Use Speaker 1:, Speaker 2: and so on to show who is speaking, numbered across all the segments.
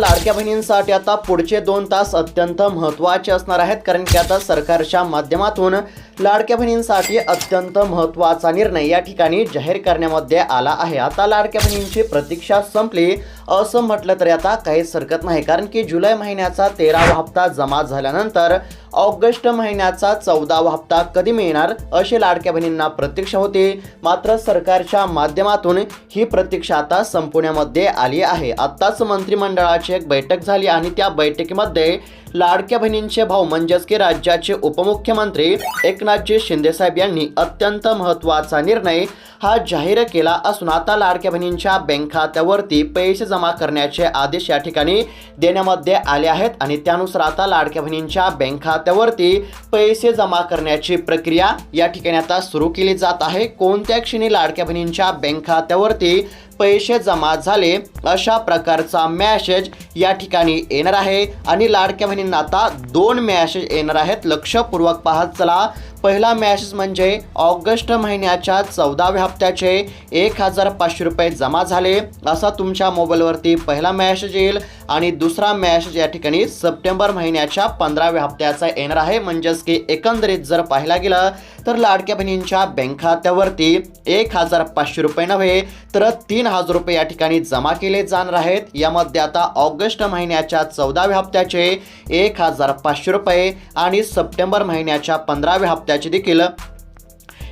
Speaker 1: लाडक्या बहिणींसाठी आता पुढचे दोन तास अत्यंत महत्त्वाचे असणार आहेत कारण की आता सरकारच्या माध्यमातून लाडक्या बहिणींसाठी अत्यंत महत्त्वाचा निर्णय या ठिकाणी जाहीर करण्यामध्ये आला आहे. आता लाडक्या बहिणींची प्रतीक्षा संपली. असं म्हटलं तरी आता काहीच हरकत नाही कारण की जुलै महिन्याचा तेरावा हप्ता जमा झाल्यानंतर ऑगस्ट महिन्याचा चौदावा हप्ता कधी मिळणार अशी लाडक्या बहिणींना प्रतीक्षा होती. मात्र सरकारच्या माध्यमातून ही प्रतीक्षा आता संपवण्यामध्ये आली आहे. आत्ताच मंत्रिमंडळाची एक बैठक झाली आणि त्या बैठकीमध्ये लाडक्या बहिणींचे भाऊ म्हणजेच की राज्याचे उपमुख्यमंत्री एकनाथजी शिंदेसाहेब यांनी अत्यंत महत्त्वाचा निर्णय हा जाहीर केला असून आता लाडक्या बहिणींच्या बँक खात्यावरती पैसे जमा करण्याचे आदेश या ठिकाणी देण्यामध्ये आले आहेत आणि त्यानुसार आता लाडक्या बहिणींच्या बँक खात्यावरती पैसे जमा करण्याची प्रक्रिया या ठिकाणी आता सुरू केली जात आहे. कोणत्या क्षणी लाडक्या बहिणींच्या बँक खात्यावरती पैसे जमा झाले अशा प्रकारचा मॅसेज या ठिकाणी येणार आहे. आणि लाडक्या बहिणींना आता दोन मॅसेज येणार आहेत. लक्षपूर्वक पाहत चला. पहिला मॅच म्हणजे ऑगस्ट महिन्याच्या चौदाव्या हप्त्याचे एक हजार पाचशे रुपये जमा झाले. असा तुमच्या मोबाईलवरती पहिला मॅसेज येईल आणि दुसरा मॅसेज या ठिकाणी सप्टेंबर महिन्याच्या पंधराव्या हप्त्याचा येणार आहे म्हणजेच की एकंदरीत जर पाहायला गेलं तर लाडक्या बहिणींच्या बँक खात्यावरती एक हजार पाचशे रुपये नव्हे तर तीन हजार रुपये या ठिकाणी जमा केले जाणार आहेत. यामध्ये आता ऑगस्ट महिन्याच्या चौदाव्या हप्त्याचे एक हजार पाचशे रुपये आणि सप्टेंबर महिन्याच्या पंधराव्या हप्त्याचे देखील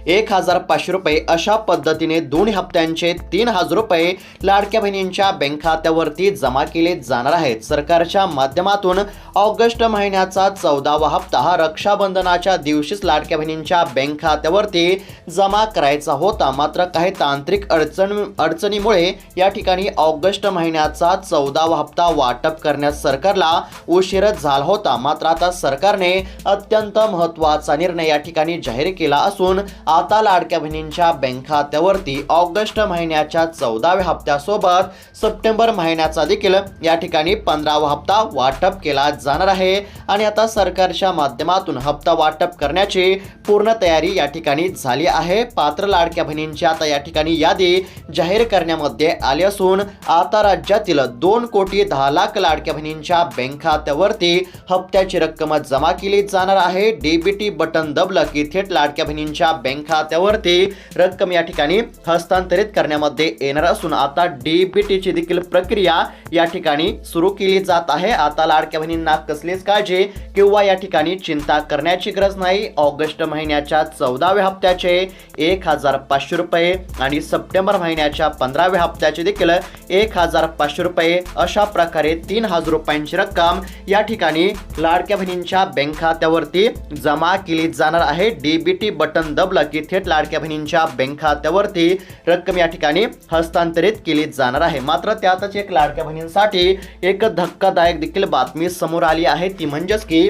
Speaker 1: एक हजार पाचशे रुपये अशा पद्धतीने दोन हप्त्यांचे तीन हजार रुपये लाडक्या बहिणींच्या बँक खात्यावरती जमा केले जाणार आहेत. सरकारच्या माध्यमातून ऑगस्ट महिन्याचा चौदावा हप्ता हा रक्षाबंधनाच्या दिवशीच लाडक्या बहिणींच्या बँक खात्यावरती जमा करायचा होता. मात्र काही तांत्रिक अडचण अडचणीमुळे या ठिकाणी ऑगस्ट महिन्याचा चौदावा हप्ता वाटप करण्यास सरकारला उशीरच झाला होता. मात्र आता सरकारने अत्यंत महत्त्वाचा निर्णय या ठिकाणी जाहीर केला असून आता लाडक्या बहिणींच्या बँक खात्यावरती ऑगस्ट महिन्याच्या चौदाव्या हप्त्यासोबत सप्टेंबर महिन्याचा देखील या ठिकाणी पंधरावा हप्ता वाटप केला जाणार आहे. आणि आता सरकारच्या माध्यमातून हप्ता वाटप करण्याची पूर्ण तयारी या ठिकाणी झाली आहे. पात्र लाडक्या बहिणींची आता या ठिकाणी यादी जाहीर करण्यामध्ये आली असून आता राज्यातील दोन कोटी दहा लाख लाडक्या बहिणींच्या बँक खात्यावरती हप्त्याची रक्कम जमा केली जाणार आहे. डीबीटी बटन दबलं की थेट लाडक्या बहिणींच्या बँक खात्यावरती रक्कम या ठिकाणी हस्तांतरित करण्यामध्ये येणार असून आता डीबीटीची देखील प्रक्रिया या ठिकाणी सुरू केली जात आहे. आता लाडक्या बहिणींना कसलीच काळजी किंवा या ठिकाणी चिंता करण्याची गरज नाही. ऑगस्ट महिन्याच्या चौदाव्या हप्त्याचे एक हजार पाचशे रुपये आणि सप्टेंबर महिन्याच्या पंधराव्या हप्त्याचे देखील एक हजार पाचशे रुपये अशा प्रकारे तीन हजार रुपयांची रक्कम या ठिकाणी लाडक्या बहिणींच्या बँक खात्यावरती जमा केली जाणार आहे. डीबीटी बटन दबलं की थेट लाडक्या बहिणींच्या बँक खात्यावरती रक्कम या ठिकाणी हस्तांतरित केली जाणार आहे. मात्र त्यातच एक लाडक्या बहिणींसाठी एक धक्कादायक देखील बातमी समोर आली आहे. ती म्हणजेच की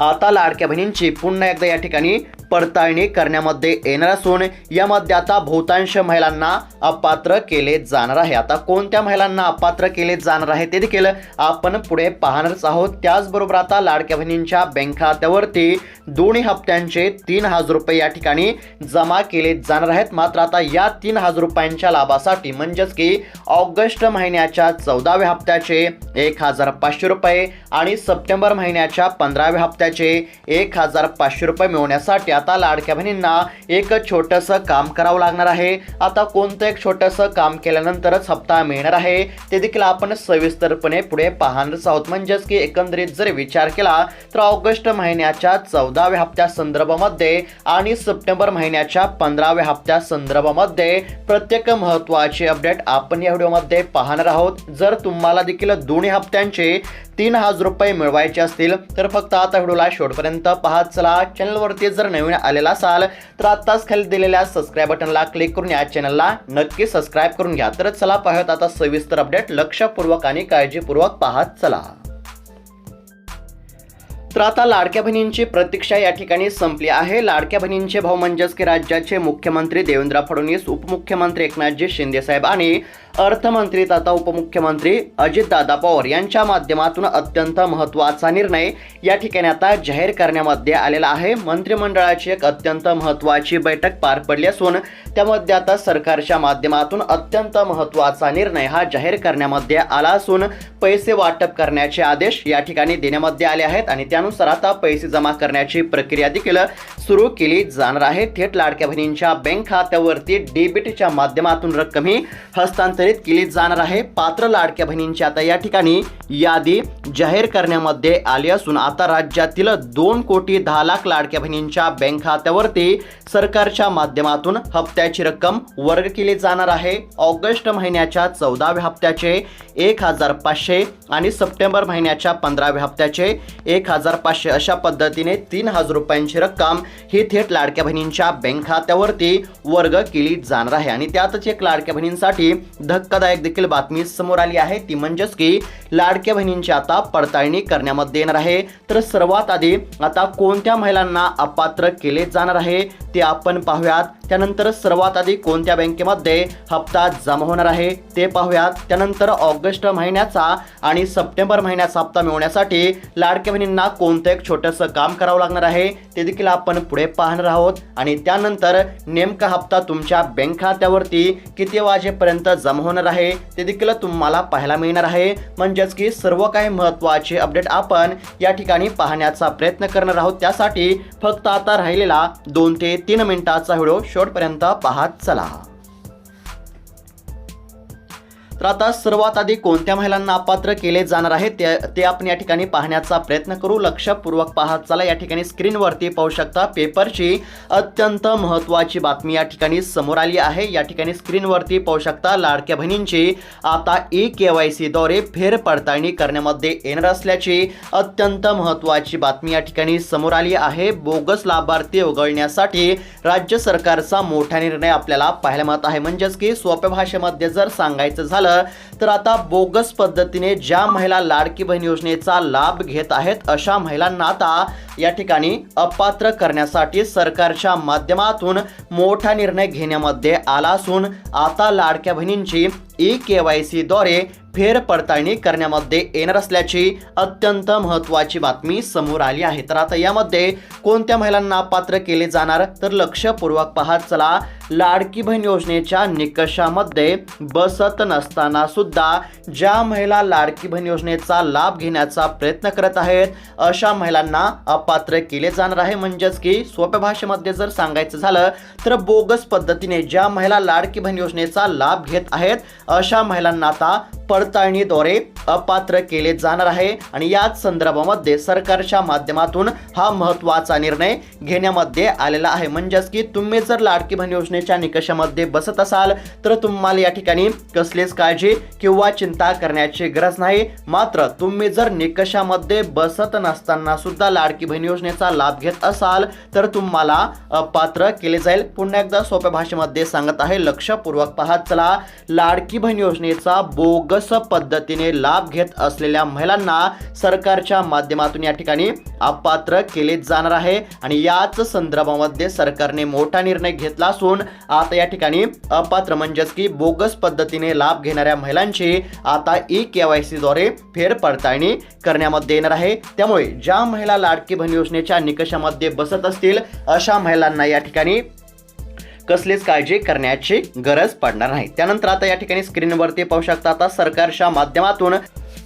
Speaker 1: आता लाडक्या बहिणींची पुन्हा एकदा या ठिकाणी पडताळणी करण्यामध्ये येणार असून यामध्ये आता बहुतांश महिलांना अपात्र केले जाणार आहे. आता कोणत्या महिलांना अपात्र केले जाणार आहे ते देखील आपण पुढे पाहणारच आहोत. त्याचबरोबर आता लाडक्या बहिणींच्या बँक खात्यावरती दोन्ही हप्त्यांचे तीन हजार रुपये या ठिकाणी जमा केले जाणार आहेत. मात्र आता या तीन हजार रुपयांच्या लाभासाठी म्हणजेच की ऑगस्ट महिन्याच्या चौदाव्या हप्त्याचे एक हजार पाचशे रुपये आणि सप्टेंबर महिन्याच्या पंधराव्या हप्त्या हप्त्याचे एक हजार पाचशे रुपये मिळवण्यासाठी आता लाडक्या बहिणींना एक छोटंसं काम करावं लागणार आहे. आता कोणतं एक छोटंसं काम केल्यानंतरच हप्ता मिळणार आहे ते देखील आपण सविस्तरपणे पुढे पाहणारच आहोत. म्हणजेच की एकंदरीत जर विचार केला तर ऑगस्ट महिन्याच्या चौदाव्या हप्त्या संदर्भामध्ये आणि सप्टेंबर महिन्याच्या पंधराव्या हप्त्या संदर्भामध्ये प्रत्येक महत्त्वाचे अपडेट आपण या व्हिडिओमध्ये पाहणार आहोत. जर तुम्हाला देखील दोन्ही हप्त्यांचे तीन हजार रुपये मिळवायचे असतील तर फक्त आता व्हिडिओला शेवटपर्यंत पाहत चला. चॅनलवरती जर नवीन आलेला असाल तर आत्ताच खाली दिलेल्या सबस्क्राईब बटनला क्लिक करून या चॅनलला नक्की सबस्क्राईब करून घ्या. तर चला पाहत आता सविस्तर अपडेट लक्षपूर्वक आणि काळजीपूर्वक पाहत चला. तर आता लाडक्या बहिणींची प्रतीक्षा या ठिकाणी संपली आहे. लाडक्या बहिणींचे भाऊ म्हणजेच की राज्याचे मुख्यमंत्री देवेंद्र फडणवीस उपमुख्यमंत्री एकनाथजी शिंदे साहेब आणि अर्थमंत्री तथा उपमुख्यमंत्री अजितदादा पवार यांच्या माध्यमातून अत्यंत महत्त्वाचा निर्णय या ठिकाणी आता जाहीर करण्यामध्ये आलेला आहे. मंत्रिमंडळाची एक अत्यंत महत्त्वाची बैठक पार पडली असून त्यामध्ये आता सरकारच्या माध्यमातून अत्यंत महत्त्वाचा निर्णय हा जाहीर करण्यामध्ये आला असून पैसे वाटप करण्याचे आदेश या ठिकाणी देण्यामध्ये आले आहेत आणि त्यानुसार आता पैसे जमा करण्याची प्रक्रिया देखील सुरू केली जाणार आहे. थेट लाडक्या बहिणींच्या बँक खात्यावरती डेबिटच्या माध्यमातून रक्कम ही हस्तांतरित केली जाणार आहे. पात्र लाडक्या बहिणींची आता या ठिकाणी यादी जाहीर करण्यामध्ये आली असून आता राज्यातील दोन कोटी दहा लाख लाडक्या बहिणींच्या बँक खात्यावरती सरकारच्या माध्यमातून हप्त्याची रक्कम वर्ग केली जाणार आहे. ऑगस्ट महिन्याच्या चौदाव्या हप्त्याचे एक हजार पाचशे आणि सप्टेंबर महिन्याच्या पंधराव्या हप्त्याचे एक हजार पाचशे. अशा पद्धतीने तीन हजार रुपयांची रक्कम ही थेट लाडक्या बहिणींच्या बँक खात्यावरती वर्ग केली जाणार आहे. आणि त्यातच एक लाडक्या बहिणींसाठी धक्कादायक देखील बातमी समोर आली आहे. ती म्हणजेच की लाडक्या बहिणींची आता पडताळणी करण्यामध्ये येणार आहे. तर सर्वात आधी आता कोणत्या महिलांना अपात्र केले जाणार आहे ते आपण पाहूयात. त्यानंतर सर्वात आधी कोणत्या बँकेमध्ये हप्ता जमा होणार आहे ते पाहूयात. त्यानंतर ऑगस्ट महिन्याचा आणि सप्टेंबर महिन्याचा हप्ता मिळवण्यासाठी लाडक्या बहिणींना कोणतं एक छोटंसं काम करावं लागणार आहे ते देखील आपण पुढे पाहणार आहोत. आणि त्यानंतर नेमका हप्ता तुमच्या बँक खात्यावरती किती वाजेपर्यंत जमा होणार आहे ते देखील तुम्हाला पाहायला मिळणार आहे. म्हणजेच की सर्व काही महत्त्वाचे अपडेट आपण या ठिकाणी पाहण्याचा प्रयत्न करणार आहोत. त्यासाठी फक्त आता राहिलेला दोन ते तीन मिनिटाचा व्हिडिओ शेवटपर्यंत पाहत चला. तर आता सर्वात आधी कोणत्या महिलांना अपात्र केले जाणार आहे ते ते आपण या ठिकाणी पाहण्याचा प्रयत्न करू. लक्षपूर्वक पाहत चला. या ठिकाणी स्क्रीनवरती पाहू शकता पेपरची अत्यंत महत्त्वाची बातमी या ठिकाणी समोर आली आहे. या ठिकाणी स्क्रीनवरती पाहू शकता लाडक्या बहिणींची आता ई के वाय सीद्वारे फेरपडताळणी करण्यामध्ये येणार असल्याची अत्यंत महत्त्वाची बातमी या ठिकाणी समोर आली आहे. बोगस लाभार्थी उघडण्यासाठी राज्य सरकारचा मोठा निर्णय आपल्याला पाहायला मिळत आहे. म्हणजेच की सोप्या भाषेमध्ये जर सांगायचं झालं तर आता बोगस पद्धतीने ज्या महिला लाडकी बहीण योजनेचा लाभ घेत आहेत अशा महिलांना आता या ठिकाणी अपात्र करण्यासाठी सरकारच्या माध्यमातून मोठा निर्णय घेण्यामध्ये आला असून आता लाडक्या बहिणींची ई के वाय सीद्वारे फेरपडताळणी करण्यामध्ये येणार असल्याची अत्यंत महत्त्वाची बातमी समोर आली आहे. तर आता यामध्ये कोणत्या महिलांना पात्र केले जाणार? तर लक्षपूर्वक पाहत चला लाडकी बहीण योजनेच्या निकषामध्ये बसत नसताना सुद्धा ज्या महिला लाडकी बहीण योजनेचा लाभ घेण्याचा प्रयत्न करत आहेत अशा महिलांना अपात्र केले जाणार आहे. म्हणजेच की सोप्या भाषेमध्ये जर सांगायचं झालं तर बोगस पद्धतीने ज्या महिला लाडकी बहीण योजनेचा लाभ घेत आहेत अशा महिलांना आता पडताळणीद्वारे अपात्र केले जाणार आहे. आणि याच संदर्भामध्ये सरकारच्या माध्यमातून हा महत्त्वाचा निर्णय घेण्यामध्ये आलेला आहे. म्हणजेच की तुम्ही जर लाडकी बहीण योजनेच्या निकषामध्ये बसत असाल तर तुम्हाला या ठिकाणी कसलीच काळजी किंवा चिंता करण्याची गरज नाही. मात्र तुम्ही जर निकषामध्ये बसत नसताना सुद्धा लाडकी बहीण योजनेचा लाभ घेत असाल तर तुम्हाला अपात्र केले जाईल. पुन्हा एकदा सोप्या भाषेमध्ये सांगत आहे लक्षपूर्वक पाहत चला. लाडकी बहीण योजनेचा बोगस पद्धतीने लाभ घेत असलेल्या महिलांना सरकारच्या माध्यमातून या ठिकाणी अपात्र केले जाणार आहे. आणि याच संदर्भामध्ये सरकारने मोठा निर्णय घेतला असून आता या ठिकाणी अपात्र म्हणजेच की बोगस पद्धतीने लाभ घेणाऱ्या महिलांची आता ई के वाय सीद्वारे फेरपडताळणी करण्यामध्ये येणार आहे. त्यामुळे ज्या महिला लाडकी बहीण योजनेच्या निकषामध्ये बसत असतील अशा महिलांना या ठिकाणी कसलीच काळजी करण्याची गरज पडणार नाही. त्यानंतर आता या ठिकाणी स्क्रीनवरती पाहू शकता आता सरकारच्या माध्यमातून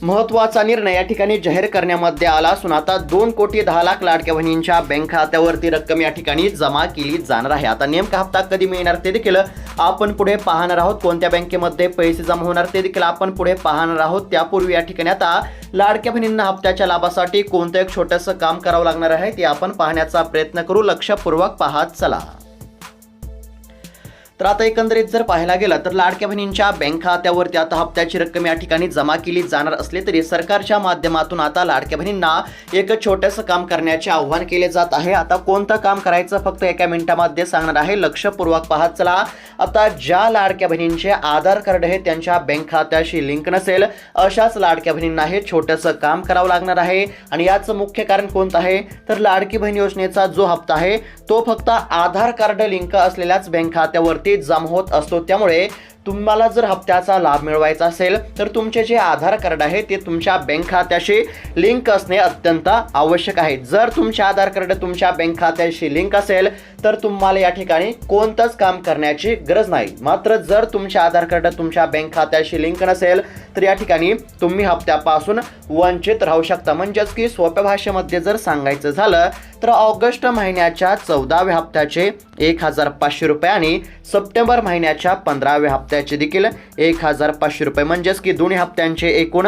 Speaker 1: महत्त्वाचा निर्णय या ठिकाणी जाहीर करण्यामध्ये आला असून आता दोन कोटी दहा लाख लाडक्या बहिणींच्या बँक खात्यावरती रक्कम या ठिकाणी जमा केली जाणार आहे. आता नेमका हप्ता कधी मिळणार ते देखील आपण पुढे पाहणार आहोत. कोणत्या बँकेमध्ये पैसे जमा होणार ते देखील आपण पुढे पाहणार आहोत. त्यापूर्वी या ठिकाणी आता लाडक्या बहिणींना हप्त्याच्या लाभासाठी कोणतं एक छोटंसं काम करावं लागणार आहे ते आपण पाहण्याचा प्रयत्न करू. लक्षपूर्वक पाहत चला. तर आता एकंदरीत जर पाहायला गेलं तर लाडक्या बहिणींच्या बँक खात्यावरती आता हप्त्याची रक्कम या ठिकाणी जमा केली जाणार असली तरी सरकारच्या माध्यमातून आता लाडक्या बहिणींना एक छोटंसं काम करण्याचे आव्हान केले जात आहे. आता कोणतं काम करायचं फक्त एका मिनिटामध्ये सांगणार आहे. लक्षपूर्वक पाहत चला. आता ज्या लाडक्या बहिणींचे आधार कार्ड हे त्यांच्या बँक खात्याशी लिंक नसेल अशाच लाडक्या बहिणींना हे छोटंसं काम करावं लागणार आहे. आणि याचं मुख्य कारण कोणतं आहे? तर लाडकी बहीण योजनेचा जो हप्ता आहे तो फक्त आधार कार्ड लिंक असलेल्याच बँक खात्यावरती जाम होत असतो. त्यामुळे तुम्हाला जर हप्त्याचा लाभ मिळवायचा असेल तर तुमचे जे आधार कार्ड आहे ते तुमच्या बँक खात्याशी लिंक असणे अत्यंत आवश्यक आहे. जर तुमचे आधार कार्ड तुमच्या बँक खात्याशी लिंक असेल तर तुम्हाला या ठिकाणी कोणतंच काम करण्याची गरज नाही. मात्र जर तुमचे आधार कार्ड तुमच्या बँक खात्याशी लिंक नसेल तर या ठिकाणी तुम्ही हप्त्यापासून वंचित राहू शकता. म्हणजेच की सोप्या भाषेमध्ये जर सांगायचं झालं तर ऑगस्ट महिन्याच्या चौदाव्या हप्त्याचे एक हजार पाचशे रुपये आणि सप्टेंबर महिन्याच्या पंधराव्या हप्त्याचे देखील एक हजार पाचशे रुपये म्हणजेच की दोन्ही हप्त्यांचे एकूण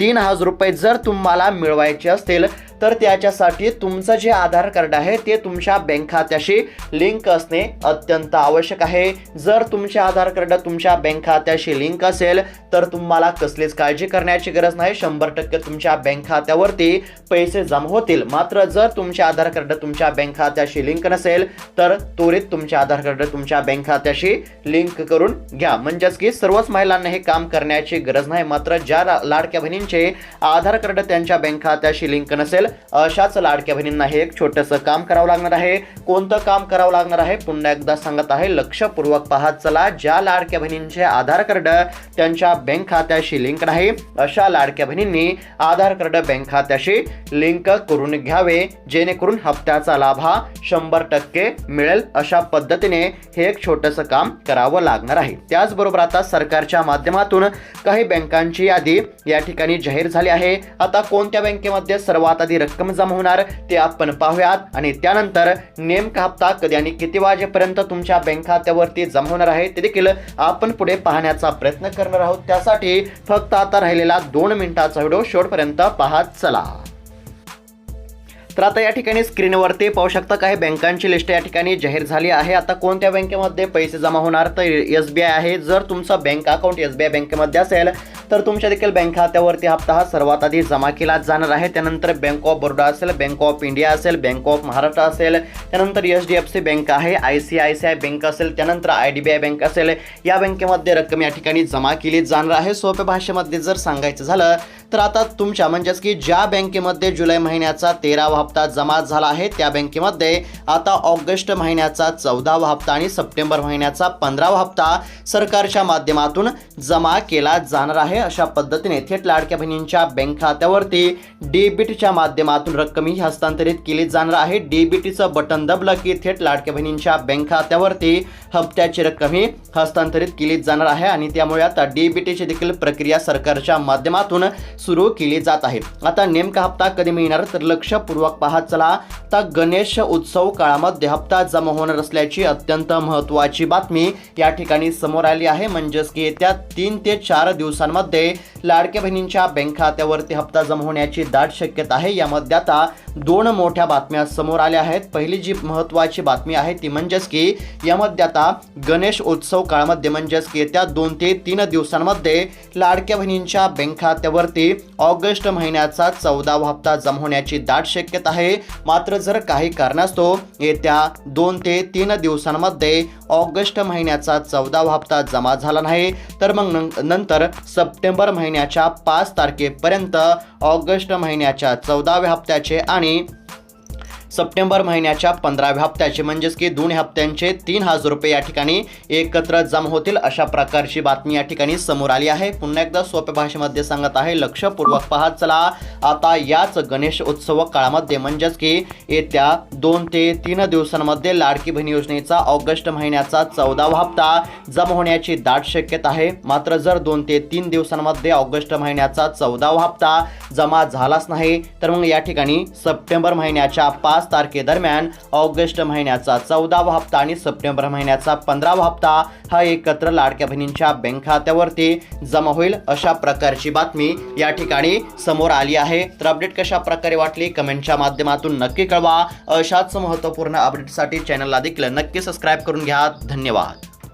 Speaker 1: तीन हजार रुपये जर तुम्हाला मिळवायचे असतील तर त्याच्यासाठी तुमचं जे आधार कार्ड आहे ते तुमच्या बँक खात्याशी लिंक असणे अत्यंत आवश्यक आहे. जर तुमचे आधार कार्ड तुमच्या बँक खात्याशी लिंक असेल तर तुम्हाला कसलीच काळजी करण्याची गरज नाही. शंभर टक्के तुमच्या बँक खात्यावरती पैसे जमा होतील. मात्र जर तुमचे आधार कार्ड तुमच्या बँक खात्याशी लिंक नसेल तर त्वरित तुमचे आधार कार्ड तुमच्या बँक खात्याशी लिंक करून घ्या. म्हणजेच की सर्वच महिलांना हे काम करण्याची गरज नाही. मात्र ज्या ला- लाडक्या बहिणींचे आधार कार्ड त्यांच्या बँक खात्याशी लिंक नसेल अशाच लाडक्या बहिणींना हे एक छोटंसं काम करावं लागणार आहे. कोणतं काम करावं लागणार आहे? पुन्हा एकदा सांगत आहे लक्षपूर्वक पाहत चला ज्या लाडक्या बहिणींचे आधार कार्ड त्यांच्या बँक खात्याशी लिंक नाही अशा लाडक्या बहिणींनी आधार कार्ड बँक खात्याशी लिंक करून घ्यावे. जेणेकरून हप्त्याचा लाभ हा शंभर टक्के मिळेल. अशा पद्धतीने हे एक छोटंसं काम करावं लागणार आहे. त्याचबरोबर आता सरकारच्या माध्यमातून काही बँकांची यादी या ठिकाणी जाहीर झाली आहे. आता कोणत्या बँकेमध्ये सर्वात आधी रक्कम जमा होणार ते आपण पाहूयात. आणि त्यानंतर नेमका हप्ता कधी आणि किती वाजेपर्यंत तुमच्या बँक खात्यावरती जमा होणार आहे ते देखील आपण पुढे पाहण्याचा प्रयत्न करणार आहोत. त्यासाठी फक्त आता राहिलेला दोन मिनिटाचा व्हिडिओ शेवटपर्यंत पाहत चला. तर आता या ठिकाणी स्क्रीनवरती पाहू शकता काही बँकांची लिस्ट या ठिकाणी जाहीर झाली आहे. आता कोणत्या बँकेमध्ये पैसे जमा होणार तर एस बी आय आहे. जर तुमचा bank account S B I बँकेमध्ये असेल तर तुमच्या देखील बँक खात्यावरती हप्ता हा सर्वात आधी जमा केला जाणार आहे. त्यानंतर बँक ऑफ बरोडा असेल बँक ऑफ इंडिया असेल बँक ऑफ महाराष्ट्र असेल त्यानंतर H D F C bank आहे I C I C I bank असेल त्यानंतर I D B I bank असेल. या बँकेमध्ये रक्कम या ठिकाणी जमा केली जाणार आहे. सोप्या भाषेमध्ये जर सांगायचं झालं तर आता तुमच्या म्हणजेच की ज्या बँकेमध्ये जुलै महिन्याचा तेरावा हप्ता जमा झाला आहे. त्या बँकेमध्ये आता ऑगस्ट महिन्याचा चौदावा हप्ता आणि सप्टेंबर महिन्याचा पंधरावा हप्ता सरकारच्या माध्यमातून जमा केला जाणार आहे. अशा पद्धतीने थेट लाडक्या बहिणींच्या बँक खात्यावरती डीबीटीच्या माध्यमातून रक्कम ही हस्तांतरित केली जाणार आहे. डीबीटीचं बटन दबलं की थेट लाडक्या बहिणींच्या बँक खात्यावरती हप्त्याची रक्कम ही हस्तांतरित केली जाणार आहे आणि त्यामुळे आता डीबीटीची देखील प्रक्रिया सरकारच्या माध्यमातून सुरू केली जात आहे. आता नेमका हप्ता कधी मिळणार तर लक्षपूर्वक पाहत चला. आता गणेश उत्सव काळामध्ये हप्ता जमा होणार असल्याची अत्यंत महत्त्वाची बातमी या ठिकाणी समोर आली आहे. म्हणजेच की येत्या तीन ते चार दिवसांमध्ये लाडक्या बहिणींच्या बँक खात्यावरती हप्ता जमा होण्याची दाट शक्यता आहे. यामध्ये आता दोन मोठ्या बातम्या समोर आल्या आहेत. पहिली जी महत्त्वाची बातमी आहे ती म्हणजेच की यामध्ये आता गणेश उत्सव काळामध्ये म्हणजेच की येत्या दोन ते तीन दिवसांमध्ये लाडक्या बहिणींच्या बँक खात्यावरती ऑगस्ट महिन्याचा चौदावा हप्ता जमा होण्याची दाट शक्यता आहे. मात्र जर काही कारणास्तव येत्या दोन ते तीन दिवसांमध्ये ऑगस्ट महिन्याचा चौदावा हप्ता जमा झाला नाही तर मग नंतर सप्टेंबर महिन्याच्या पाच तारखेपर्यंत ऑगस्ट महिन्याच्या चौदाव्या हप्त्याचे आणि కానీ सप्टेंबर महिन्याच्या पंधराव्या हप्त्याचे म्हणजेच की दोन हप्त्यांचे तीन हजार रुपये या ठिकाणी एकत्र जमा होतील अशा प्रकारची बातमी या ठिकाणी समोर आली आहे. पुन्हा एकदा सोप्या भाषेमध्ये सांगत आहे लक्षपूर्वक पाहत चला. आता याच गणेश उत्सव काळामध्ये म्हणजेच की येत्या दोन ते तीन दिवसांमध्ये लाडकी बहीण योजनेचा ऑगस्ट महिन्याचा चौदावा हप्ता जमा होण्याची दाट शक्यता आहे. मात्र जर दोन ते तीन दिवसांमध्ये ऑगस्ट महिन्याचा चौदावा हप्ता जमा झालाच नाही तर मग या ठिकाणी सप्टेंबर महिन्याच्या पाच तारखेदरम्यान ऑगस्ट महिन्याचा चौदावा हप्ता आणि सप्टेंबर महिन्याचा पंधरावा हप्ता हा एकत्र लाडक्या बहिणींच्या बँक खात्यावरती जमा होईल अशा प्रकारची बातमी या ठिकाणी समोर आली आहे. तर अपडेट कशा प्रकारे वाटली कमेंटच्या माध्यमातून नक्की कळवा. अशाच महत्त्वपूर्ण अपडेटसाठी चॅनलला देखील नक्की सबस्क्राईब करून घ्या. धन्यवाद.